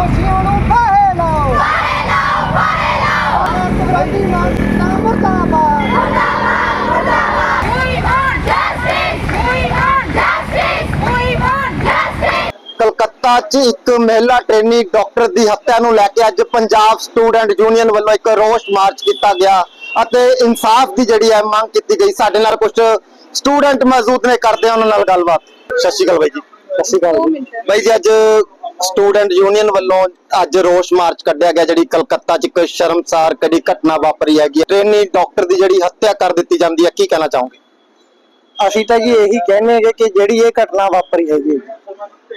ਦੋਸ਼ੀਆਂ ਨੂੰ ਫਾਹੇ ਲਾਓ। ਫਾਹੇ ਲਾਓ ਫਾਹੇ ਲਾਓ ਮੁਰਦਾਬਾਦ! ਕਲਕੱਤਾ 'ਚ ਇੱਕ ਮਹਿਲਾ ਟ੍ਰੇਨੀ ਡਾਕਟਰ ਦੀ ਹੱਤਿਆ ਨੂੰ ਲੈ ਕੇ ਅੱਜ ਪੰਜਾਬ ਸਟੂਡੈਂਟ ਯੂਨੀਅਨ ਵੱਲੋਂ ਇੱਕ ਰੋਸ ਮਾਰਚ ਕੀਤਾ ਗਿਆ ਅਤੇ ਇਨਸਾਫ ਦੀ ਜਿਹੜੀ ਹੈ ਮੰਗ ਕੀਤੀ ਗਈ। ਸਾਡੇ ਨਾਲ ਕੁਝ ਸਟੂਡੈਂਟ ਮੌਜੂਦ ਨੇ ਕਰਦੇ ਹਾਂ ਉਹਨਾਂ ਨਾਲ ਗੱਲਬਾਤ। ਸਤਿ ਸ਼੍ਰੀ ਅਕਾਲ ਬਾਈ ਜੀ। ਸਤਿ ਸ਼੍ਰੀ ਅਕਾਲ ਜੀ। ਬਾਈ ਜੀ ਅੱਜ ਸਟੂਡੈਂਟ ਯੂਨੀਅਨ ਵੱਲੋਂ ਅੱਜ ਰੋਸ ਮਾਰਚ ਕੱਢਿਆ ਗਿਆ, ਜਿਹੜੀ ਕਲਕੱਤਾ 'ਚ ਇੱਕ ਸ਼ਰਮਸਾਰ ਕਦੀ ਘਟਨਾ ਵਾਪਰੀ ਹੈਗੀ ਟ੍ਰੇਨੀ ਡਾਕਟਰ ਦੀ ਜਿਹੜੀ ਹੱਤਿਆ ਕਰ ਦਿੱਤੀ ਜਾਂਦੀ ਹੈ, ਕੀ ਕਹਿਣਾ ਚਾਹੋਗੇ? ਅਸੀਂ ਤਾਂ ਜੀ ਇਹੀ ਕਹਿੰਦੇ ਹੈਗੇ ਕਿ ਜਿਹੜੀ ਇਹ ਘਟਨਾ ਵਾਪਰੀ ਹੈਗੀ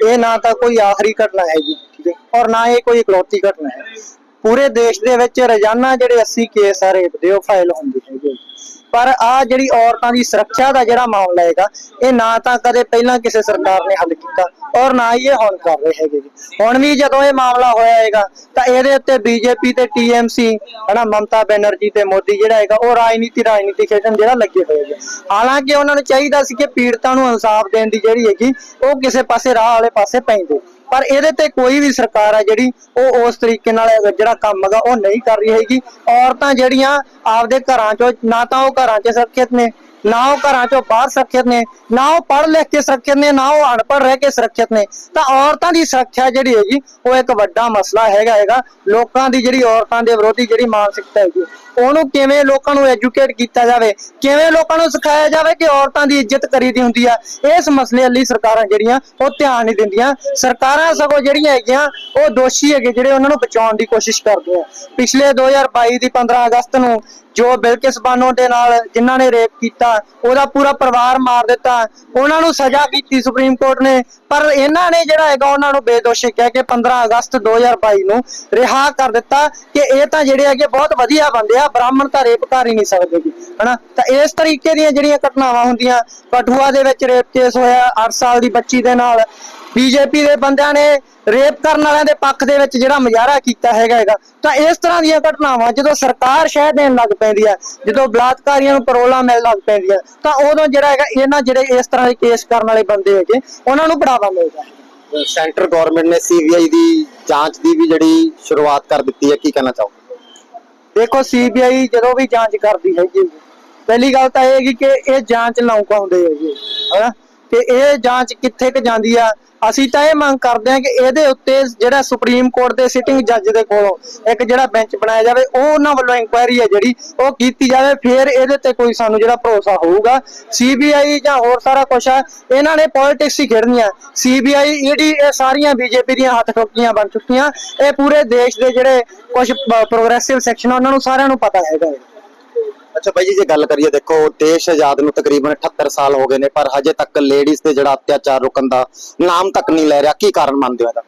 ਇਹ ਨਾ ਤਾਂ ਕੋਈ ਆਖਰੀ ਘਟਨਾ ਹੈਗੀ, ਠੀਕ ਹੈ, ਔਰ ਨਾ ਇਹ ਕੋਈ ਇਕਲੌਤੀ ਘਟਨਾ ਹੈ। ਪੂਰੇ ਦੇਸ਼ ਦੇ ਵਿੱਚ ਰੋਜ਼ਾਨਾ ਜਿਹੜੇ 80 ਕੇਸ ਆ ਰੇਪ ਦੇ, ਉਹ ਫਾਈਲ ਹੁੰਦੇ ਹੈਗੇ ਪਰ ਆ ਜਿਹੜੀ ਔਰਤਾਂ ਦੀ ਸੁਰੱਖਿਆ ਦਾ ਜਿਹੜਾ ਮਾਮਲਾ ਹੈਗਾ, ਇਹ ਨਾ ਤਾਂ ਕਦੇ ਪਹਿਲਾਂ ਕਿਸੇ ਸਰਕਾਰ ਨੇ ਹੱਲ ਕੀਤਾ ਔਰ ਨਾ ਹੀ ਇਹ ਹੁਣ ਕਰ ਰਹੇ ਹੈਗੇ ਜੀ। ਹੁਣ ਵੀ ਜਦੋਂ ਇਹ ਮਾਮਲਾ ਹੋਇਆ ਹੈਗਾ, ਤਾਂ ਇਹਦੇ ਉੱਤੇ ਬੀਜੇਪੀ ਤੇ ਟੀਐਮਸੀ, ਹਨਾ, ਮਮਤਾ ਬੈਨਰਜੀ ਤੇ ਮੋਦੀ ਜਿਹੜਾ ਹੈਗਾ, ਉਹ ਰਾਜਨੀਤੀ ਰਾਜਨੀਤੀ ਖੇਡਣ ਜਿਹੜਾ ਲੱਗੇ ਹੋਏ ਹੈਗੇ। ਹਾਲਾਂਕਿ ਉਹਨਾਂ ਨੂੰ ਚਾਹੀਦਾ ਸੀ ਕਿ ਪੀੜਤਾਂ ਨੂੰ ਇਨਸਾਫ ਦੇਣ ਦੀ ਜਿਹੜੀ ਹੈਗੀ, ਉਹ ਕਿਸੇ ਪਾਸੇ, ਰਾਹ ਵਾਲੇ ਪਾਸੇ ਪੈਂਦੇ। ਪਰ ਇਹਦੇ ਤੇ ਕੋਈ ਵੀ ਸਰਕਾਰ ਆ ਜਿਹੜੀ ਉਹ ਉਸ ਤਰੀਕੇ ਨਾਲ ਜਿਹੜਾ ਕੰਮ ਹੈਗਾ ਉਹ ਨਹੀਂ ਕਰ ਰਹੀ ਹੈਗੀ। ਔਰਤਾਂ ਜਿਹੜੀਆਂ ਆਪਦੇ ਘਰਾਂ ਚੋਂ ਨਾ ਤਾਂ ਉਹ ਘਰਾਂ 'ਚ ਸੁਰੱਖਿਅਤ ਨੇ ਨਾ ਉਹ ਘਰਾਂ ਚੋਂ ਬਾਹਰ ਸੁਰੱਖਿਅਤ ਨੇ, ਨਾ ਉਹ ਪੜ੍ਹ ਲਿਖ ਕੇ ਸੁਰੱਖਿਅਤ ਨੇ, ਨਾ ਉਹ ਅਨਪੜ੍ਹ ਰਹਿ ਕੇ ਸੁਰੱਖਿਅਤ ਨੇ। ਤਾਂ ਔਰਤਾਂ ਦੀ ਸੁਰੱਖਿਆ ਜਿਹੜੀ ਹੈਗੀ, ਉਹ ਇੱਕ ਵੱਡਾ ਮਸਲਾ ਹੈਗਾ ਹੈਗਾ। ਲੋਕਾਂ ਦੀ ਜਿਹੜੀ ਔਰਤਾਂ ਦੇ ਵਿਰੋਧੀ ਜਿਹੜੀ ਮਾਨਸਿਕਤਾ ਹੈਗੀ, ਉਹਨੂੰ ਕਿਵੇਂ ਲੋਕਾਂ ਨੂੰ ਐਜੂਕੇਟ ਕੀਤਾ ਜਾਵੇ, ਕਿਵੇਂ ਲੋਕਾਂ ਨੂੰ ਸਿਖਾਇਆ ਜਾਵੇ ਕਿ ਔਰਤਾਂ ਦੀ ਇੱਜ਼ਤ ਕਰੀਦੀ ਹੁੰਦੀ ਆ, ਇਸ ਮਸਲੇ ਲਈ ਸਰਕਾਰਾਂ ਜਿਹੜੀਆਂ, ਉਹ ਧਿਆਨ ਨਹੀਂ ਦਿੰਦੀਆਂ। ਸਰਕਾਰਾਂ ਸਗੋਂ ਜਿਹੜੀਆਂ ਹੈਗੀਆਂ, ਉਹ ਦੋਸ਼ੀ ਹੈਗੇ, ਜਿਹੜੇ ਉਹਨਾਂ ਨੂੰ ਬਚਾਉਣ ਦੀ ਕੋਸ਼ਿਸ਼ ਕਰਦੀਆਂ ਪਿਛਲੇ 2022 ਦੀ 15 ਅਗਸਤ ਨੂੰ ਜੋ ਬਿਲਕਿਸ ਬਾਨੋ ਦੇ ਨਾਲ, ਜਿਨ੍ਹਾਂ ਨੇ ਰੇਪ ਕੀਤਾ ਉਹਦਾ ਪੂਰਾ ਪਰਿਵਾਰ ਮਾਰ ਦਿੱਤਾ। ਉਹਨਾਂ ਨੂੰ ਸਜ਼ਾ ਕੀਤੀ ਸੁਪਰੀਮ ਕੋਰਟ ਨੇ। ਪਰ ਇਹਨਾਂ ਨੇ ਜਿਹੜਾ ਹੈਗਾ, ਉਹਨਾਂ ਨੂੰ ਬੇਦੋਸ਼ੀ ਕਹਿ ਕੇ 15 ਅਗਸਤ 2022 ਨੂੰ ਰਿਹਾ ਕਰ ਦਿੱਤਾ ਕਿ ਇਹ ਤਾਂ ਜਿਹੜੇ ਹੈਗੇ ਬਹੁਤ ਵਧੀਆ ਬੰਦੇ ਆ, ਬ੍ਰਾਹਮਣ ਤਾਂ ਰੇਪ ਕਰ ਹੀ ਨਹੀਂ ਸਕਦੇ ਜੀ, ਹਨਾ? ਤਾਂ ਇਸ ਤਰੀਕੇ ਦੀਆਂ ਜਿਹੜੀਆਂ ਘਟਨਾਵਾਂ ਹੁੰਦੀਆਂ, ਕਠੂਆ ਦੇ ਵਿੱਚ ਰੇਪ ਕੇਸ ਹੋਇਆ 8 ਸਾਲ ਦੀ ਬੱਚੀ ਦੇ ਨਾਲ। ਬੀਜੇਪੀ ਦੇ ਬੰਦਿਆਂ ਨੇ ਰੇਪ ਕਰਨ ਵਾਲਿਆਂ ਦੇ ਪੱਖ ਦੇ ਵਿੱਚ ਜਿਹੜਾ ਮੁਜ਼ਾਹਰਾ ਕੀਤਾ ਹੈਗਾ ਹੈਗਾ ਤਾਂ ਇਸ ਤਰ੍ਹਾਂ ਦੀਆਂ ਘਟਨਾਵਾਂ ਜਦੋਂ ਸਰਕਾਰ ਸ਼ਹਿ ਦੇਣ ਲੱਗ ਪੈਂਦੀ ਹੈ ਜਦੋਂ ਬਲਾਤਕਾਰੀਆਂ ਨੂੰ ਪਰੋਲਾ ਮਿਲਣ ਲੱਗ ਪੈਂਦੀਆਂ ਤਾਂ ਉਦੋਂ ਜਿਹੜਾ ਹੈਗਾ ਇਹਨਾਂ ਜਿਹੜੇ ਇਸ ਤਰ੍ਹਾਂ ਦੇ ਕੇਸ ਕਰਨ ਵਾਲੇ ਬੰਦੇ ਹੈਗੇ ਉਹਨਾਂ ਨੂੰ ਬੜਾਵਾ ਮਿਲਦਾ ਸੈਂਟਰ ਗਵਰਨਮੈਂਟ ਨੇ ਸੀਬੀਆਈ ਦੀ ਜਾਂਚ ਦੀ ਵੀ ਜਿਹੜੀ ਸ਼ੁਰੂਆਤ ਕਰ ਦਿੱਤੀ ਹੈ ਕੀ ਕਹਿਣਾ ਚਾਹੋਗੇ? ਦੇਖੋ ਸੀਬੀਆਈ ਜਦੋਂ ਵੀ ਜਾਂਚ ਕਰਦੀ ਹੈਗੀ ਪਹਿਲੀ ਗੱਲ ਤਾਂ ਇਹ ਹੈਗੀ ਕਿ ਇਹ ਜਾਂਚ ਨੌਕਾ ਹੁੰਦੇ ਹੈਗੇ ਹਨਾ? ਤੇ ਇਹ ਜਾਂਚ ਕਿੱਥੇ ਕ ਜਾਂਦੀ ਆ? ਅਸੀਂ ਤਾਂ ਇਹ ਮੰਗ ਕਰਦੇ ਹਾਂ ਕਿ ਇਹਦੇ ਉੱਤੇ ਜਿਹੜਾ ਸੁਪਰੀਮ ਕੋਰਟ ਦੇ ਸਿਟਿੰਗ ਜੱਜ ਦੇ ਕੋਲੋਂ ਇੱਕ ਜਿਹੜਾ ਬੈਂਚ ਬਣਾਇਆ ਜਾਵੇ, ਉਹ ਉਹਨਾਂ ਵੱਲੋਂ ਇਨਕੁਆਇਰੀ ਹੈ ਜਿਹੜੀ, ਉਹ ਕੀਤੀ ਜਾਵੇ, ਫਿਰ ਇਹਦੇ ਤੇ ਕੋਈ ਸਾਨੂੰ ਜਿਹੜਾ ਭਰੋਸਾ ਹੋਊਗਾ। ਸੀਬੀਆਈ ਜਾਂ ਹੋਰ ਸਾਰਾ ਕੁਝ ਆ, ਇਹਨਾਂ ਨੇ ਪੋਲਿਟਿਕਸ ਹੀ ਖੇਡਣੀਆਂ ਸੀਬੀਆਈ ਈਡੀ ਇਹ ਸਾਰੀਆਂ ਬੀਜੇਪੀ ਦੀਆਂ ਹੱਥ ਟੋਕੀਆਂ ਬਣ ਚੁੱਕੀਆਂ। ਇਹ ਪੂਰੇ ਦੇਸ਼ ਦੇ ਜਿਹੜੇ ਕੁਝ ਪ੍ਰੋਗਰੈਸਿਵ ਸੈਕਸ਼ਨ ਉਹਨਾਂ ਨੂੰ ਸਾਰਿਆਂ ਨੂੰ ਪਤਾ ਹੈਗਾ। ਹੈ ਅੱਛਾ ਬਾਈ ਜੀ ਜੇ ਗੱਲ ਕਰੀਏ ਦੇਖੋ ਦੇਸ਼ ਆਜ਼ਾਦ ਨੂੰ ਤਕਰੀਬਨ 78 ਸਾਲ ਹੋ ਗਏ ਨੇ ਪਰ ਹਜੇ ਤੱਕ ਲੇਡੀਜ਼ ਤੇ ਜਿਹੜਾ ਅਤਿਆਚਾਰ ਰੁਕਣ ਦਾ ਨਾਮ ਤੱਕ ਨਹੀਂ ਲੈ ਰਿਹਾ। ਕੀ ਕਾਰਨ ਮੰਨਦੇ ਹੋ ਇਹਦਾ?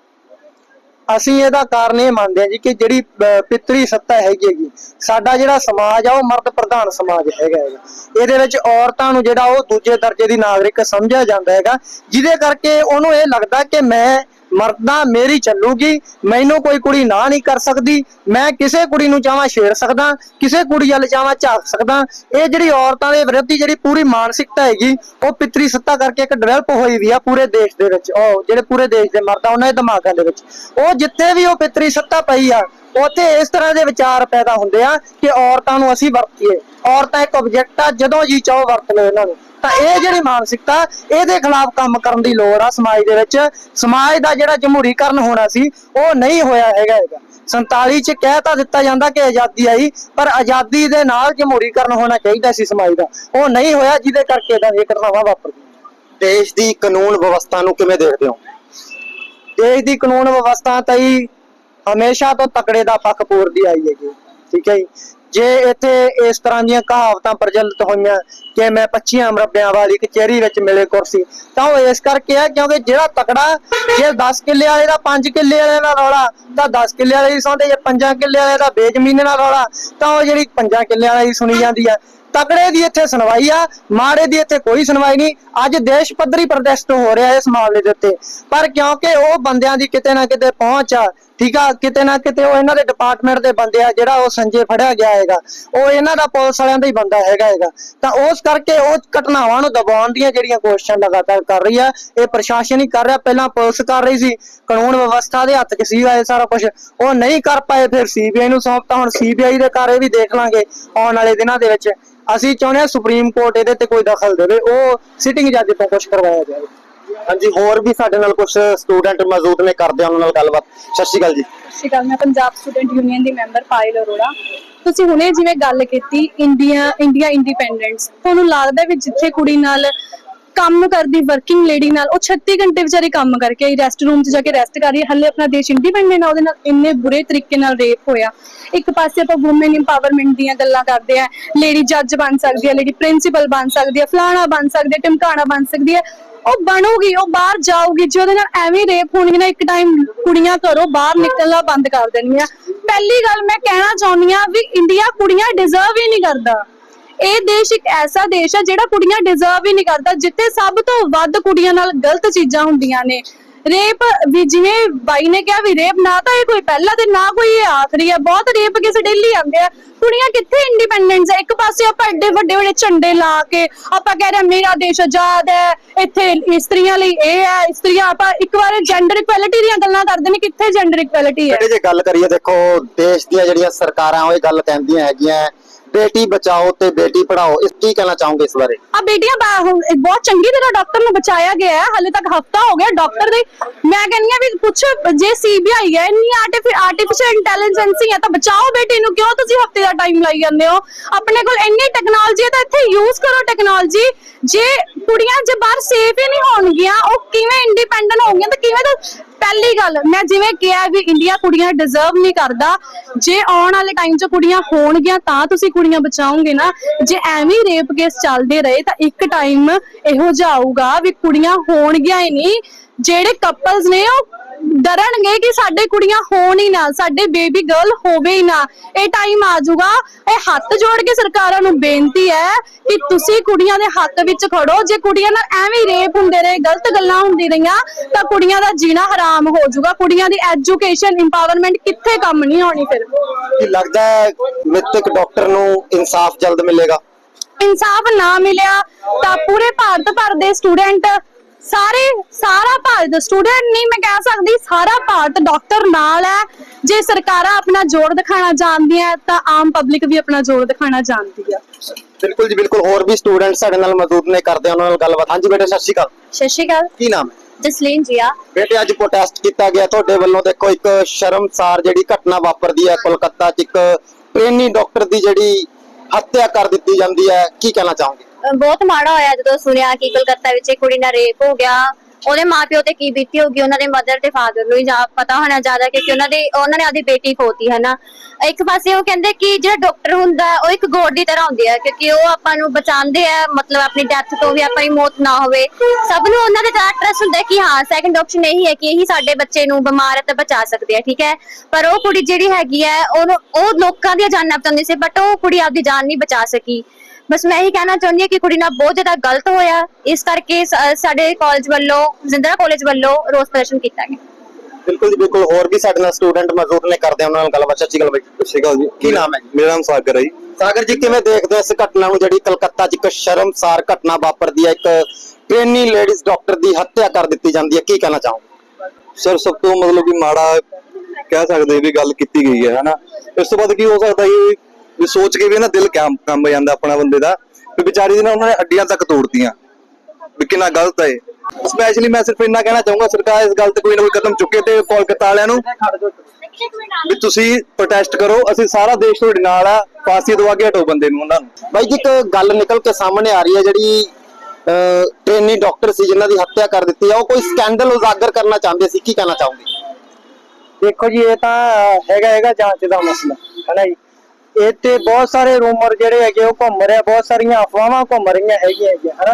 ਅਸੀਂ ਇਹਦਾ ਕਾਰਨ ਇਹ ਮੰਨਦੇ ਹਾਂ ਜੀ ਕਿ ਜਿਹੜੀ ਅਹ, ਪਿਤਰੀ ਸੱਤਾ ਹੈਗੀ ਹੈਗੀ ਸਾਡਾ ਜਿਹੜਾ ਸਮਾਜ ਆ ਉਹ ਮਰਦ ਪ੍ਰਧਾਨ ਸਮਾਜ ਹੈਗਾ ਹੈਗਾ। ਇਹਦੇ ਵਿੱਚ ਔਰਤਾਂ ਨੂੰ ਜਿਹੜਾ ਉਹ ਦੂਜੇ ਦਰਜੇ ਦੀ ਨਾਗਰਿਕ ਸਮਝਿਆ ਜਾਂਦਾ ਹੈਗਾ ਜਿਹਦੇ ਕਰਕੇ ਉਹਨੂੰ ਇਹ ਲੱਗਦਾ ਕਿ ਮੈਂ ਮਰਦਾਂ ਮੇਰੀ ਚੱਲੂਗੀ, ਮੈਨੂੰ ਕੋਈ ਕੁੜੀ ਨਾ ਨਹੀਂ ਕਰ ਸਕਦੀ, ਮੈਂ ਕਿਸੇ ਕੁੜੀ ਨੂੰ ਚਾਹਾਂ ਛੇੜ ਸਕਦਾ, ਕਿਸੇ ਕੁੜੀ ਵੱਲ ਚਾਹਾਂ ਝਾਕ ਸਕਦਾ। ਇਹ ਜਿਹੜੀ ਔਰਤਾਂ ਦੇ ਵਿਰੁੱਧ ਜਿਹੜੀ ਪੂਰੀ ਮਾਨਸਿਕਤਾ ਹੈਗੀ, ਉਹ ਪਿਤਰੀ ਸੱਤਾ ਕਰਕੇ ਇੱਕ ਡਿਵੈਲਪ ਹੋਈ ਵੀ ਆ ਪੂਰੇ ਦੇਸ਼ ਦੇ ਵਿੱਚ, ਉਹ ਜਿਹੜੇ ਪੂਰੇ ਦੇਸ਼ ਦੇ ਮਰਦ, ਉਹਨਾਂ ਦੇ ਦਿਮਾਗਾਂ ਦੇ ਵਿੱਚ। ਉਹ ਜਿੱਥੇ ਵੀ ਉਹ ਪਿਤਰੀ ਸੱਤਾ ਪਈ ਆ, ਉੱਥੇ ਇਸ ਤਰ੍ਹਾਂ ਦੇ ਵਿਚਾਰ ਪੈਦਾ ਹੁੰਦੇ ਆ ਕਿ ਔਰਤਾਂ ਨੂੰ ਅਸੀਂ ਵਰਤੀਏ। ਔਰਤਾਂ ਇੱਕ ਆਬਜੈਕਟ ਆ, ਜਦੋਂ ਜੀ ਚਾਹੋ ਵਰਤ ਲਓ ਇਹਨਾਂ ਨੂੰ। ਤਾਂ ਇਹ ਜਿਹੜੀ ਮਾਨਸਿਕਤਾ ਇਹਦੇ ਖਿਲਾਫ ਕੰਮ ਕਰਨ ਦੀ ਲੋੜ ਆ ਸਮਾਜ ਦੇ ਵਿੱਚ। ਸਮਾਜ ਦਾ ਜਿਹੜਾ ਜਮਹੂਰੀਕਰਨ ਹੋਣਾ ਸੀ ਉਹ ਨਹੀਂ ਹੋਇਆ ਹੈਗਾ ਹੈਗਾ। 47 ਚ ਕਹਿ ਤਾਂ ਦਿੱਤਾ ਜਾਂਦਾ ਕਿ ਆਜ਼ਾਦੀ ਆਈ ਪਰ ਆਜ਼ਾਦੀ ਦੇ ਨਾਲ ਜਮਹੂਰੀਕਰਨ ਹੋਣਾ ਚਾਹੀਦਾ ਸੀ ਸਮਾਜ ਦਾ। ਉਹ ਨਹੀਂ ਹੋਇਆ ਜਿਹਦੇ ਕਰਕੇ ਤਾਂ ਇਹ ਘਟਨਾਵਾਂ ਵਾਪਰਦੀਆਂ ਦੇਸ਼ ਦੀ ਕਾਨੂੰਨ ਵਿਵਸਥਾ ਨੂੰ ਕਿਵੇਂ ਦੇਖਦੇ ਹੋ? ਦੇਸ਼ ਦੀ ਕਾਨੂੰਨ ਵਿਵਸਥਾ ਤਾਂ ਹੀ ਹਮੇਸ਼ਾ ਤੋਂ ਤਕੜੇ ਦਾ ਪੱਖ ਪੂਰਦੀ ਆਈ ਹੈਗੀ। ਠੀਕ ਹੈ ਜੀ। ਜੇ ਇੱਥੇ ਇਸ ਤਰ੍ਹਾਂ ਦੀਆਂ ਕਹਾਵਤਾਂ ਪ੍ਰਚਲਿਤ ਹੋਈਆਂ ਕਿ ਮੈਂ 25 ਮਰਬਿਆਂ ਵਾਲੀ ਕਚਹਿਰੀ ਵਿੱਚ ਮਿਲੇ ਕੁਰਸੀ, ਤਾਂ ਉਹ ਇਸ ਕਰਕੇ ਆ ਕਿਉਂਕਿ ਜਿਹੜਾ ਤਕੜਾ ਜੇ 10 ਕਿੱਲੇ ਵਾਲੇ ਦਾ 5 ਕਿੱਲੇ ਵਾਲੇ ਨਾਲ ਰੌਲਾ, ਤਾਂ 10 ਕਿੱਲੇ ਵਾਲੇ ਦੀ ਸੁਣਦੇ ਜੇ 5 ਕਿੱਲੇ ਵਾਲੇ ਦਾ ਬੇਜ਼ਮੀਨ ਨਾਲ ਰੌਲਾ, ਤਾਂ ਉਹ ਜਿਹੜੀ 5 ਕਿੱਲੇ ਵਾਲੇ ਵਾਲੀ ਸੁਣੀ ਜਾਂਦੀ ਆ ਤਕੜੇ ਦੀ ਇੱਥੇ ਸੁਣਵਾਈ ਆ, ਮਾੜੇ ਦੀ ਇੱਥੇ ਕੋਈ ਸੁਣਵਾਈ ਨਹੀਂ। ਅੱਜ ਦੇਸ਼ ਪੱਧਰੀ ਪ੍ਰੋਟੈਸਟ ਹੋ ਰਿਹਾ ਇਸ ਮਾਮਲੇ ਦੇ ਉੱਤੇ। ਪਰ ਕਿਉਂਕਿ ਉਹ ਬੰਦਿਆਂ ਦੀ ਕਿਤੇ ਨਾ ਕਿਤੇ ਪਹੁੰਚ ਆ, ਠੀਕ ਆ, ਕਿਤੇ ਨਾ ਕਿਤੇ ਉਹ ਇਹਨਾਂ ਦੇ ਡਿਪਾਰਟਮੈਂਟ ਦੇ ਬੰਦੇ ਆ, ਜਿਹੜਾ ਉਹ ਸੰਜੇ ਫੜਿਆ ਗਿਆ ਹੈਗਾ। ਉਹ ਇਹਨਾਂ ਦਾ ਪੁਲਿਸ ਵਾਲਿਆਂ ਦਾ ਹੀ ਬੰਦਾ ਹੈਗਾ ਹੈਗਾ। ਤਾਂ ਉਸ ਕਰਕੇ ਉਹ ਘਟਨਾਵਾਂ ਨੂੰ ਦਬਾਉਣ ਦੀਆਂ ਜਿਹੜੀਆਂ ਕੋਸ਼ਿਸ਼ਾਂ ਲਗਾਤਾਰ ਕਰ ਰਹੀ ਆ, ਇਹ ਪ੍ਰਸ਼ਾਸਨ ਹੀ ਕਰ ਰਿਹਾ। ਪਹਿਲਾਂ ਪੁਲਿਸ ਕਰ ਰਹੀ ਸੀ, ਕਾਨੂੰਨ ਵਿਵਸਥਾ ਦੇ ਹੱਥ 'ਚ ਸੀਗਾ ਇਹ ਸਾਰਾ ਕੁਝ ਉਹ ਨਹੀਂ ਕਰ ਪਾਏ ਫਿਰ ਸੀਬੀਆਈ ਨੂੰ ਸੌਂਪਤਾ, ਹੁਣ ਸੀਬੀਆਈ ਦੇ ਘਰ ਵੀ ਦੇਖ ਲਾਂਗੇ ਆਉਣ ਵਾਲੇ ਦਿਨਾਂ ਦੇ ਵਿੱਚ। ਅਸੀਂ ਚਾਹੁੰਦੇ ਹਾਂ ਸੁਪਰੀਮ ਕੋਰਟ ਇਹਦੇ ਤੇ ਕੋਈ ਦਖਲ ਦੇਵੇ ਉਹ ਸਿਟਿੰਗ ਜੱਜ ਤੋਂ ਕੁਝ ਕਰਵਾਇਆ ਜਾਵੇ। ਹਾਂਜੀ ਹੋਰ ਵੀ ਸਾਡੇ ਨਾਲ ਕੁਝ ਸਟੂਡੈਂਟ ਮੌਜੂਦ ਨੇ ਕਰਦੇ ਆ ਉਹਨਾਂ ਨਾਲ ਗੱਲਬਾਤ। ਸਤਿ ਸ਼੍ਰੀ ਅਕਾਲ ਜੀ। ਸਤਿ ਸ਼੍ਰੀ ਅਕਾਲ ਮੈਂ ਪੰਜਾਬ ਸਟੂਡੈਂਟ ਯੂਨੀਅਨ ਦੀ ਮੈਂਬਰ ਪਾਇਲ ਅਰੋੜਾ। ਤੁਸੀਂ ਹੁਣੇ ਜਿਵੇਂ ਗੱਲ ਕੀਤੀ ਇੰਡੀਆ ਇੰਡੀਆ ਇੰਡੀਪੈਂਡੈਂਸ ਤੁਹਾਨੂੰ ਲੱਗਦਾ ਵੀ ਜਿੱਥੇ ਕੁੜੀ ਨਾਲ ਕੰਮ ਕਰਦੀ ਵਰਕਿੰਗ ਲੇਡੀ ਨਾਲ, ਉਹ 36 ਘੰਟੇ ਵਿਚਾਰੀ ਕੰਮ ਕਰਕੇ ਆਈ ਰੈਸਟ ਰੂਮ 'ਚ ਜਾ ਕੇ ਰੈਸਟ ਕਰ ਰਹੀ ਹੈ। ਹੱਲੇ ਆਪਣਾ ਦੇਸ਼ ਇੰਡੀਪੈਂਡੈਂਟ ਆ, ਉਹਦੇ ਨਾਲ ਇੰਨੇ ਬੁਰੇ ਤਰੀਕੇ ਨਾਲ ਰੇਪ ਹੋਇਆ। ਇੱਕ ਪਾਸੇ ਆਪਾਂ ਔਮਨ ਇੰਪਾਵਰਮੈਂਟ ਦੀਆਂ ਗੱਲਾਂ ਕਰਦੇ ਆ ਲੇਡੀ ਜੱਜ ਬਣ ਸਕਦੀ ਹੈ ਲੇਡੀ ਪ੍ਰਿੰਸੀਪਲ ਬਣ ਸਕਦੀ ਹੈ ਫਲਾਣਾ ਬਣ ਸਕਦੀ ਹੈ ਟਿਮਕਾਣਾ ਬਣ ਸਕਦੀ ਹੈ ਉਹ ਬਣੂਗੀ, ਉਹ ਬਾਹਰ ਜਾਊਗੀ, ਜੇ ਉਹਦੇ ਨਾਲ ਐਵੇਂ ਰੇਪ ਹੋਣਗੇ ਨਾ, ਇੱਕ ਟਾਈਮ ਕੁੜੀਆਂ ਘਰੋਂ ਬਾਹਰ ਨਿਕਲਣਾ ਬੰਦ ਕਰ ਦੇਣਗੀਆਂ ਪਹਿਲੀ ਗੱਲ ਮੈਂ ਕਹਿਣਾ ਚਾਹੁੰਦੀ ਆ ਵੀ ਇੰਡੀਆ ਕੁੜੀਆਂ ਡਿਜ਼ਰਵ ਹੀ ਨਹੀਂ ਕਰਦਾ। ਇਹ ਦੇਸ਼ ਇੱਕ ਐਸਾ ਦੇਸ਼ ਹੈ ਜਿਹੜਾ ਕੁੜੀਆਂ ਡਿਜ਼ਰਵ ਹੀ ਨਹੀਂ ਕਰਦਾ, ਜਿੱਥੇ ਸਭ ਤੋਂ ਵੱਧ ਕੁੜੀਆਂ ਨਾਲ ਗਲਤ ਚੀਜ਼ਾਂ ਹੁੰਦੀਆਂ ਨੇ। ਰੇਪ ਵੀ ਜਿਵੇਂ ਬਾਈ ਨੇ ਕਿਹਾ ਵੀ ਰੇਪ ਨਾ ਤਾਂ ਇਹ ਕੋਈ ਪਹਿਲਾ ਤੇ ਨਾ ਕੋਈ ਇਹ ਆਖਰੀ ਹੈ ਬਹੁਤ ਰੇਪ ਕੇਸ ਡੇਲੀ ਆਉਂਦੇ ਆ। ਕੁੜੀਆਂ ਕਿੱਥੇ ਇੰਡੀਪੈਂਡੈਂਸ ਹੈ ਇੱਕ ਪਾਸੇ ਆਪਾਂ ਐਡੇ ਵੱਡੇ ਵੱਡੇ ਝੰਡੇ ਲਾ ਕੇ ਆਪਾਂ ਕਹਿ ਰਹੇ ਮੇਰਾ ਦੇਸ਼ ਆਜ਼ਾਦ ਹੈ, ਇੱਥੇ ਇਸਤਰੀਆਂ ਲਈ ਇਹ ਹੈ, ਇਸਤਰੀਆਂ ਆਪਾਂ ਇੱਕ ਵਾਰ ਜੈਂਡਰ ਇਕੁਐਲਿਟੀ ਦੀਆਂ ਗੱਲਾਂ ਕਰਦੇ ਨੇ, ਕਿੱਥੇ ਜੈਂਡਰ ਇਕੁਐਲਿਟੀ ਹੈ? ਜੇ ਗੱਲ ਕਰੀਏ, ਦੇਖੋ, ਦੇਸ਼ ਦੀਆਂ ਜਿਹੜੀਆਂ ਸਰਕਾਰਾਂ, ਉਹ ਇਹ ਗੱਲ ਕਹਿੰਦੀਆਂ ਹੈਗੀਆਂ ਬੇਟੀ ਬਚਾਓ ਤੇ ਬੇਟੀ ਪੜਾਓ ਇਸ ਕੀ ਕਹਿਣਾ ਚਾਹੋਗੇ ਇਸ ਬਾਰੇ? ਆ ਬੇਟੀਆਂ, ਬਾ- ਹੁਣ ਇਹ ਬਹੁਤ ਚੰਗੀ ਤਰ੍ਹਾਂ ਡਾਕਟਰ ਨੂੰ ਬਚਾਇਆ ਗਿਆ ਹੈ, ਹਲੇ ਤੱਕ ਹਫਤਾ ਹੋ ਗਿਆ ਡਾਕਟਰ ਦੇ। ਮੈਂ ਕਹਿੰਦੀ ਆ ਵੀ ਕੁਛ ਜੇ ਸੀਬੀਆਈ ਹੈ, ਇੰਨੀ ਆਰਟੀਫੀਸ਼ੀਅਲ ਇੰਟੈਲੀਜੈਂਸ ਹੈ ਤਾਂ ਬਚਾਓ ਬੇਟੀ ਨੂੰ, ਕਿਉਂ ਤੁਸੀਂ ਹਫ਼ਤੇ ਦਾ ਟਾਈਮ ਲਾਈ ਜਾਂਦੇ ਹੋ? ਆਪਣੇ ਕੋਲ ਇੰਨੀ ਟੈਕਨੋਲੋਜੀ ਹੈ, ਤਾਂ ਇੱਥੇ ਯੂਜ਼ ਕਰੋ ਟੈਕਨੋਲੋਜੀ ਜੇ ਕੁੜੀਆਂ ਜੇ ਬਾਹਰ ਸੇਫ ਹੀ ਨਹੀਂ ਹੋਣਗੀਆਂ, ਉਹ ਕਿਵੇਂ ਇੰਡੀਪੈਂਡੈਂਟ ਹੋਣਗੀਆਂ, ਤਾਂ ਕਿਵੇਂ ਤਾਂ ਪਹਿਲੀ ਗੱਲ, ਮੈਂ ਜਿਵੇਂ ਕਿਹਾ ਵੀ ਇੰਡੀਆ ਕੁੜੀਆਂ ਡਿਜ਼ਰਵ ਨਹੀਂ ਕਰਦਾ। ਜੇ ਆਉਣ ਵਾਲੇ ਟਾਈਮ 'ਚ ਕੁੜੀਆਂ ਹੋਣਗੀਆਂ, ਤਾਂ ਤੁਸੀਂ ਕੁੜੀਆਂ ਬਚਾਓਗੇ ਨਾ। ਜੇ ਐਵੇਂ ਰੇਪ ਕੇਸ ਚੱਲਦੇ ਰਹੇ, ਤਾਂ ਇੱਕ ਟਾਈਮ ਇਹੋ ਜਿਹਾ ਆਊਗਾ ਵੀ ਕੁੜੀਆਂ ਹੋਣਗੀਆਂ ਹੀ ਨਹੀਂ। ਜਿਹੜੇ ਕਪਲਸ ਨੇ ਉਹ ਡਰਨਗੇ ਕਿ ਸਾਡੇ ਕੁੜੀਆਂ ਹੋਣ ਹੀ ਨਾ ਸਾਡੇ ਬੇਬੀ ਗਰਲ ਹੋਵੇ ਹੀ ਨਾ। ਇਹ ਟਾਈਮ ਆ ਜਾਊਗਾ। ਇਹ ਹੱਥ ਜੋੜ ਕੇ ਸਰਕਾਰਾਂ ਨੂੰ ਬੇਨਤੀ ਹੈ ਕਿ ਤੁਸੀਂ ਕੁੜੀਆਂ ਦੇ ਹੱਕ ਵਿੱਚ ਖੜੋ। ਜੇ ਕੁੜੀਆਂ ਨਾਲ ਐਵੇਂ ਰੇਪ ਹੁੰਦੇ ਰਹੇ ਗਲਤ ਗੱਲਾਂ ਹੁੰਦੀ ਰਹੀਆਂ ਤਾਂ ਕੁੜੀਆਂ ਦਾ ਜੀਣਾ ਹਰਾਮ ਹੋ ਜਾਊਗਾ। ਕੁੜੀਆਂ ਦੀ ਐਜੂਕੇਸ਼ਨ ਇੰਪਾਵਰਮੈਂਟ ਕਿੱਥੇ ਕੰਮ ਨਹੀਂ ਆਉਣੀ ਫਿਰ? ਕੀ ਲੱਗਦਾ ਹੈ ਮ੍ਰਿਤਕ ਡਾਕਟਰ ਨੂੰ ਇਨਸਾਫ ਜਲਦ ਮਿਲੇਗਾ? ਇਨਸਾਫ ਨਾ ਮਿਲਿਆ ਤਾਂ ਪੂਰੇ ਭਾਰਤ ਭਰ ਦੇ ਸਟੂਡੈਂਟ ਸਾਰੇ ਸਾਰਾ ਭਾਰਤ ਸਟੂਡੈਂਟ ਨਹੀਂ ਮੈਂ ਕਹਿ ਸਕਦੀ ਸਾਰਾ ਭਾਰਤ ਡਾਕਟਰ ਨਾਲ ਹੈ। ਜੇ ਸਰਕਾਰਾਂ ਆਪਣਾ ਜੋਰ ਦਿਖਾਣਾ ਜਾਣਦੀਆਂ ਤਾਂ ਆਮ ਪਬਲਿਕ ਵੀ ਆਪਣਾ ਜੋਰ ਦਿਖਾਣਾ ਜਾਣਦੀ ਆ। ਬਿਲਕੁਲ ਜੀ ਬਿਲਕੁਲ। ਹੋਰ ਵੀ ਸਟੂਡੈਂਟ ਸਾਡੇ ਨਾਲ ਮੌਜੂਦ ਨੇ ਕਰਦੇ ਆ ਉਹਨਾਂ ਨਾਲ ਗੱਲਬਾਤ। ਹਾਂਜੀ ਬੇਟੇ ਸਤਿ ਸ਼੍ਰੀ ਅਕਾਲ। ਸਤਿ ਸ਼੍ਰੀ ਅਕਾਲ। ਕੀ ਨਾਮ ਹੈ? ਜਸਲੀਨ ਜੀਆ ਬੇਟੇ ਅੱਜ ਪ੍ਰੋਟੈਸਟ ਕੀਤਾ ਗਿਆ। ਤੁਹਾਡੇ ਵੱਲੋਂ ਦੇਖੋ ਇੱਕ ਸ਼ਰਮਸਾਰ ਜਿਹੜੀ ਘਟਨਾ ਵਾਪਰਦੀ ਹੈ ਕੋਲਕਾਤਾ 'ਚ ਇੱਕ ਟ੍ਰੇਨੀ ਡਾਕਟਰ ਦੀ ਜਿਹੜੀ ਹੱਤਿਆ ਕਰ ਦਿੱਤੀ ਜਾਂਦੀ ਹੈ। ਕੀ ਕਹਿਣਾ ਚਾਹੋਗੇ? ਬਹੁਤ ਮਾੜਾ ਹੋਇਆ ਜਦੋਂ ਸੁਣਿਆ ਕਿ ਕਲਕੱਤਾ ਵਿੱਚ ਇੱਕ ਕੁੜੀ ਨਾਲ ਰੇਪ ਹੋ ਗਿਆ। ਉਹਦੇ ਮਾਪਿਓ ਤੇ ਕੀ ਬੀਤੀ ਹੋਗੀ ਉਹਨਾਂ ਦੇ ਮਦਰ ਤੇ ਫਾਦਰ ਨੂੰ ਹੀ ਜਾ ਪਤਾ ਹੋਣਾ ਜ਼ਿਆਦਾ ਕਿਉਂਕਿ ਉਹਨਾਂ ਦੇ ਉਹਨਾਂ ਨੇ ਆਦੀ ਬੇਟੀ ਖੋਤੀ ਹੈ ਨਾ ਇੱਕ ਪਾਸੇ ਉਹ ਕਹਿੰਦੇ ਕਿ ਜਿਹੜਾ ਡਾਕਟਰ ਹੁੰਦਾ ਹੈ, ਉਹ ਇੱਕ ਗੋਡ ਦੀ ਤਰ੍ਹਾਂ ਹੁੰਦੇ ਆ ਕਿਉਂਕਿ ਉਹ ਆਪਾਂ ਨੂੰ ਬਚਾਉਂਦੇ ਆ ਮਤਲਬ ਆਪਣੀ ਡੈਥ ਤੋਂ ਵੀ ਆਪਣੀ ਮੌਤ ਨਾ ਹੋਵੇ। ਸਭ ਨੂੰ ਉਹਨਾਂ ਦੇ ਜ਼ਿਆਦਾ ਟਰਸਟ ਹੁੰਦਾ ਹੈ ਕਿ ਹਾਂ ਸੈਕੰਡ ਆਪਸ਼ਨ ਇਹੀ ਹੈ ਕਿ ਇਹੀ ਸਾਡੇ ਬੱਚੇ ਨੂੰ ਬਿਮਾਰ ਹੈ ਤਾਂ ਬਚਾ ਸਕਦੇ ਆ ਠੀਕ ਹੈ? ਪਰ ਉਹ ਕੁੜੀ ਜਿਹੜੀ ਹੈਗੀ ਹੈ ਉਹਨੂੰ ਉਹ ਲੋਕਾਂ ਦੀਆਂ ਜਾਨਾਂ ਬਚਾਉਂਦੀ ਸੀ ਬਟ ਉਹ ਕੁੜੀ ਆਪਦੀ ਜਾਨ ਨਹੀਂ ਬਚਾ ਸਕੀ। ਬਸ ਮੈਂ ਇਹੀ ਕਹਿਣਾ ਚਾਹੁੰਦੀ ਹਾਂ ਕਿ ਕੁੜੀ ਨਾਲ ਬਹੁਤ ਜ਼ਿਆਦਾ ਗਲਤ ਹੋਇਆ। ਇਸ ਕਰਕੇ ਸ- ਸਾਡੇ ਕਾਲਜ ਵੱਲੋਂ ਜ਼ਿੰਦਰਾ ਕਾਲਜ ਵੱਲੋਂ ਰੋਸ ਪ੍ਰਦਰਸ਼ਨ ਕੀਤਾ ਗਿਆ। ਬਿਲਕੁਲ ਜੀ ਬਿਲਕੁਲ। ਹੋਰ ਵੀ ਸਾਡੇ ਨਾਲ ਸਟੂਡੈਂਟ ਮੌਜੂਦ ਨੇ ਕਰਦੇ ਆ ਉਹਨਾਂ ਨਾਲ ਗੱਲਬਾਤ। ਅਕਾਲ ਬਾਈ। ਸਤਿ ਸ਼੍ਰੀ ਅਕਾਲ ਜੀ। ਕੀ ਨਾਮ ਹੈ ਜੀ? ਮੇਰਾ ਨਾਮ ਸਾਗਰ ਹੈ ਜੀ। ਸਾਗਰ ਜੀ ਕਿਵੇਂ ਦੇਖਦੇ ਹੋ ਇਸ ਘਟਨਾ ਨੂੰ ਜਿਹੜੀ ਕਲਕੱਤਾ 'ਚ ਇੱਕ ਸ਼ਰਮਸਾਰ ਘਟਨਾ ਵਾਪਰਦੀ ਹੈ? ਇੱਕ ਟ੍ਰੇਨੀ ਲੇਡੀਜ਼ ਡਾਕਟਰ ਦੀ ਹੱਤਿਆ ਕਰ ਦਿੱਤੀ ਜਾਂਦੀ ਹੈ। ਕੀ ਕਹਿਣਾ ਚਾਹੋਗੇ? ਸਰ ਸਭ ਤੋਂ ਮਤਲਬ ਕਿ ਮਾੜਾ ਕਹਿ ਸਕਦੇ ਵੀ ਗੱਲ ਕੀਤੀ ਗਈ ਹੈ ਹਨਾ? ਇਸ ਤੋਂ ਬਾਅਦ ਕੀ ਹੋ ਸਕਦਾ ਜੀ? ਵੀ ਸੋਚ ਕੇ ਵੀ ਨਾ ਦਿਲ ਕੰਮ ਕੰਬ ਜਾਂਦਾ ਆਪਣਾ ਬੰਦੇ ਦਾ ਵੀ ਵਿਚਾਰੀ ਦੀ ਨਾ ਉਹਨਾਂ ਨੇ ਹੱਡੀਆਂ ਤੱਕ ਤੋੜਤੀਆਂ ਵੀ ਕਿੰਨਾ ਗਲਤ ਹੈ ਸਪੈਸ਼ਲੀ ਮੈਂ ਸਿਰਫ ਇੰਨਾ ਕਹਿਣਾ ਚਾਹੂੰਗਾ ਸਰਕਾਰ ਇਸ ਗੱਲ ਤੇ ਕੋਈ ਨਾ ਕੋਈ ਕਦਮ ਚੁੱਕੇ ਤੇ ਕੋਲਕਾਤਾ ਵਾਲਿਆਂ ਨੂੰ। ਵੀ ਤੁਸੀਂ ਪ੍ਰੋਟੈਸਟ ਕਰੋ ਅਸੀਂ ਸਾਰਾ ਦੇਸ਼ ਤੁਹਾਡੇ ਨਾਲ ਆ ਫਾਂਸੀ ਦਵਾ ਕੇ ਹਟੋ ਬੰਦੇ ਨੂੰ ਉਹਨਾਂ ਨੂੰ। ਬਾਈ ਜੀ ਇੱਕ ਗੱਲ ਨਿਕਲ ਕੇ ਸਾਹਮਣੇ ਆ ਰਹੀ ਹੈ ਜਿਹੜੀ ਟ੍ਰੇਨੀ ਡਾਕਟਰ ਸੀ ਜਿਨ੍ਹਾਂ ਦੀ ਹੱਤਿਆ ਕਰ ਦਿੱਤੀ ਹੈ ਉਹ ਕੋਈ ਸਕੈਂਡਲ ਉਜਾਗਰ ਕਰਨਾ ਚਾਹੁੰਦੇ ਸੀ ਕੀ ਕਹਿਣਾ ਚਾਹੋਗੇ? ਦੇਖੋ ਜੀ ਇਹ ਤਾਂ ਹੈਗਾ ਹੈਗਾ ਜਾਂਚ ਦਾ ਮਸਲਾ ਹਨਾ ਜੀ? ਇਹ ਤੇ ਬਹੁਤ ਸਾਰੇ ਰੂਮਰ ਜਿਹੜੇ ਹੈਗੇ ਉਹ ਘੁੰਮ ਰਿਹਾ ਬਹੁਤ ਸਾਰੀਆਂ ਅਫਵਾਹਾਂ ਘੁੰਮ ਰਹੀਆਂ ਹੈਗੀਆਂ ਹੈਗੀਆਂ, ਹਨਾ?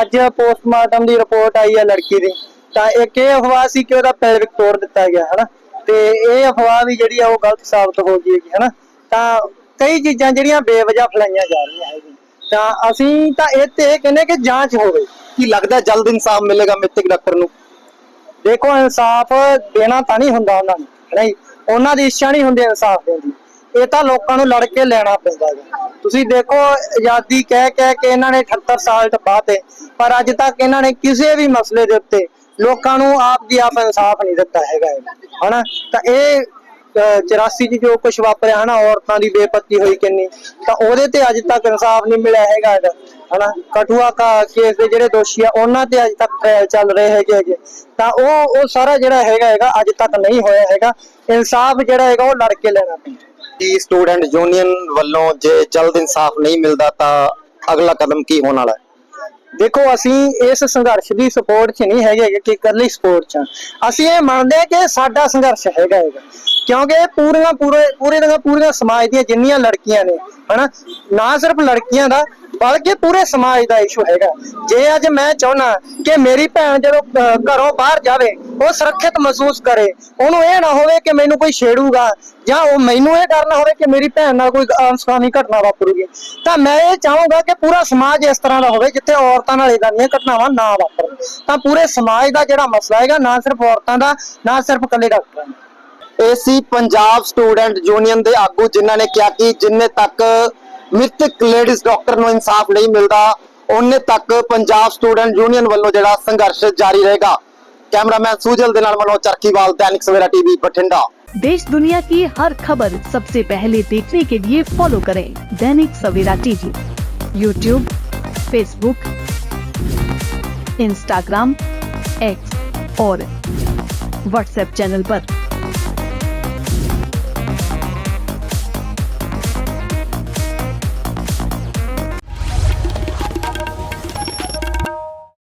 ਅੱਜ ਪੋਸਟਮਾਰਟਮ ਦੀ ਰਿਪੋਰਟ ਆਈ ਹੈ ਲੜਕੀ ਦੀ, ਤਾਂ ਇੱਕ ਇਹ ਅਫਵਾਹ ਸੀ ਕਿ ਉਹਦਾ ਪੈਲਵਿਕ ਤੋੜ ਦਿੱਤਾ ਗਿਆ, ਹਨਾ? ਤੇ ਇਹ ਅਫਵਾਹ ਵੀ ਜਿਹੜੀ ਆ ਉਹ ਗਲਤ ਸਾਬਤ ਹੋ ਗਈ ਹੈਗੀ, ਹਨਾ? ਤਾਂ ਕਈ ਚੀਜ਼ਾਂ ਜਿਹੜੀਆਂ ਬੇਵਜ੍ਹਾ ਫੈਲਾਈਆਂ ਜਾ ਰਹੀਆਂ ਹੈਗੀਆਂ। ਤਾਂ ਅਸੀਂ ਤਾਂ ਇਹ ਤੇ ਇਹ ਕਹਿੰਦੇ ਕਿ ਜਾਂਚ ਹੋਵੇ, ਕੀ ਲੱਗਦਾ ਜਲਦ ਇਨਸਾਫ ਮਿਲੇਗਾ ਮਿਤਿਕ ਡਾਕਟਰ ਨੂੰ। ਦੇਖੋ ਇਨਸਾਫ ਦੇਣਾ ਤਾਂ ਨਹੀਂ ਹੁੰਦਾ ਉਹਨਾਂ ਨੂੰ, ਨਹੀਂ? ਉਹਨਾਂ ਦੀ ਇੱਛਾ ਨਹੀਂ ਹੁੰਦੀ ਇਨਸਾਫ ਦੇਣ ਦੀ। ਇਹ ਤਾਂ ਲੋਕਾਂ ਨੂੰ ਲੜ ਕੇ ਲੈਣਾ ਪੈਂਦਾ ਹੈ ਤੁਸੀਂ ਦੇਖੋ ਆਜ਼ਾਦੀ ਕਹਿ ਕਹਿ ਕੇ ਇਹਨਾਂ ਨੇ 78 ਸਾਲ ਟਪਾਤੇ ਪਰ ਅੱਜ ਤੱਕ ਇਹਨਾਂ ਨੇ ਕਿਸੇ ਵੀ ਮਸਲੇ ਦੇ ਉੱਤੇ ਲੋਕਾਂ ਨੂੰ ਆਪ ਦੀ ਆਪ ਇਨਸਾਫ ਨਹੀਂ ਦਿੱਤਾ ਹੈਗਾ ਇਹ, ਹਨਾ? ਤਾਂ ਇਹ 84 ਚ ਜੋ ਕੁਝ ਵਾਪਰਿਆ ਹਨਾ ਔਰਤਾਂ ਦੀ ਬੇਪਤੀ ਹੋਈ ਕਿੰਨੀ ਤਾਂ ਉਹਦੇ ਤੇ ਅੱਜ ਤੱਕ ਇਨਸਾਫ ਨਹੀਂ ਮਿਲਿਆ ਹੈਗਾ ਇਹਦਾ, ਹਨਾ? ਕਠੂਆ ਕਾ ਕੇਸ ਦੇ ਜਿਹੜੇ ਦੋਸ਼ੀ ਆ ਉਹਨਾਂ ਤੇ ਅੱਜ ਤੱਕ ਟ੍ਰਾਇਲ ਚੱਲ ਰਹੇ ਹੈਗੇ ਹੈਗੇ। ਤਾਂ ਉਹ ਉਹ ਸਾਰਾ ਜਿਹੜਾ ਹੈਗਾ ਹੈਗਾ ਅੱਜ ਤੱਕ ਨਹੀਂ ਹੋਇਆ ਹੈਗਾ। ਇਨਸਾਫ ਜਿਹੜਾ ਹੈਗਾ ਉਹ ਲੜ ਕੇ ਲੈਣਾ ਪੈਂਦਾ। ਕੀ ਸਟੂਡੈਂਟ ਯੂਨੀਅਨ ਵੱਲੋਂ ਜੇ ਜਲਦ ਇਨਸਾਫ ਨਹੀਂ ਮਿਲਦਾ ਤਾਂ ਅਗਲਾ ਕਦਮ ਕੀ ਹੋਣ ਵਾਲਾ ਹੈ? ਦੇਖੋ, ਅਸੀਂ ਇਸ ਸੰਘਰਸ਼ ਦੀ ਸਪੋਰਟ 'ਚ ਨਹੀਂ ਹੈਗੇ ਕਿ ਇਕੱਲੀ ਸਪੋਰਟ 'ਚ ਅਸੀਂ ਇਹ ਮੰਨਦੇ ਹਾਂ ਕਿ ਸਾਡਾ ਸੰਘਰਸ਼ ਹੈਗਾ ਹੈਗਾ। ਕਿਉਂਕਿ ਪੂਰੀਆਂ, ਪੂਰੇ ਪੂਰੇ ਦੀਆਂ ਪੂਰੀਆਂ ਸਮਾਜ ਦੀਆਂ ਜਿੰਨੀਆਂ ਲੜਕੀਆਂ ਨੇ, ਹਨਾ? ਨਾ ਸਿਰਫ ਲੜਕੀਆਂ ਦਾ ਬਲਕਿ ਪੂਰੇ ਸਮਾਜ ਦਾ ਇਸ਼ੂ ਹੈਗਾ। ਜੇ ਅੱਜ ਮੈਂ ਚਾਹੁੰਨਾ ਕਿ ਮੇਰੀ ਭੈਣ ਜਦੋਂ ਘਰੋਂ ਬਾਹਰ ਜਾਵੇ, ਉਹ ਸੁਰੱਖਿਅਤ ਮਹਿਸੂਸ ਕਰੇ, ਉਹਨੂੰ ਇਹ ਨਾ ਹੋਵੇ ਕਿ ਮੈਨੂੰ ਕੋਈ ਛੇੜੂਗਾ, ਜਾਂ ਉਹ ਮੈਨੂੰ ਇਹ ਡਰ ਨਾ ਹੋਵੇ ਕਿ ਮੇਰੀ ਭੈਣ ਨਾਲ ਕੋਈ ਅਨਸਕਾਮੀ ਘਟਨਾ ਵਾਪਰੂਗੀ। ਤਾਂ ਮੈਂ ਇਹ ਚਾਹੂੰਗਾ ਕਿ ਪੂਰਾ ਸਮਾਜ ਇਸ ਤਰ੍ਹਾਂ ਦਾ ਹੋਵੇ ਜਿੱਥੇ ਔਰਤਾਂ ਨਾਲ ਇਦਾਂ ਦੀਆਂ ਘਟਨਾਵਾਂ ਨਾ ਵਾਪਰਨ। ਤਾਂ ਪੂਰੇ ਸਮਾਜ ਦਾ ਜਿਹੜਾ ਮਸਲਾ ਹੈਗਾ, ਨਾ ਸਿਰਫ ਔਰਤਾਂ ਦਾ, ਨਾ ਸਿਰਫ ਇਕੱਲੇ ਡਾਕਟਰਾਂ ਦਾ। ਇਹ ਸੀ ਪੰਜਾਬ ਸਟੂਡੈਂਟ ਯੂਨੀਅਨ ਦੇ ਆਗੂ ਜਿਨ੍ਹਾਂ ਨੇ ਕਿਹਾ ਕਿ ਜਿੰਨੇ ਤੱਕ ਮ੍ਰਿਤਕ ਲੇਡੀਜ਼ ਡਾਕਟਰ ਨੂੰ ਇਨਸਾਫ ਨਹੀਂ ਮਿਲਦਾ ਉਹਨੇ ਤੱਕ ਪੰਜਾਬ ਸਟੂਡੈਂਟ ਯੂਨੀਅਨ ਵੱਲੋਂ ਜਿਹੜਾ ਸੰਘਰਸ਼ ਜਾਰੀ ਰਹੇਗਾ ਕੈਮਰਾਮੈਨ ਸੂਜਲ ਦੇ ਨਾਲ ਮਨੋਜ ਚਰਖੀਵਾਲ ਦੈਨਿਕ ਸਵੇਰਾ ਟੀਵੀ ਬਠਿੰਡਾ देश दुनिया की हर खबर सबसे पहले देखने के लिए फॉलो करें Dainik Savera TV YouTube Facebook Instagram X और व्हाट्सएप चैनल पर।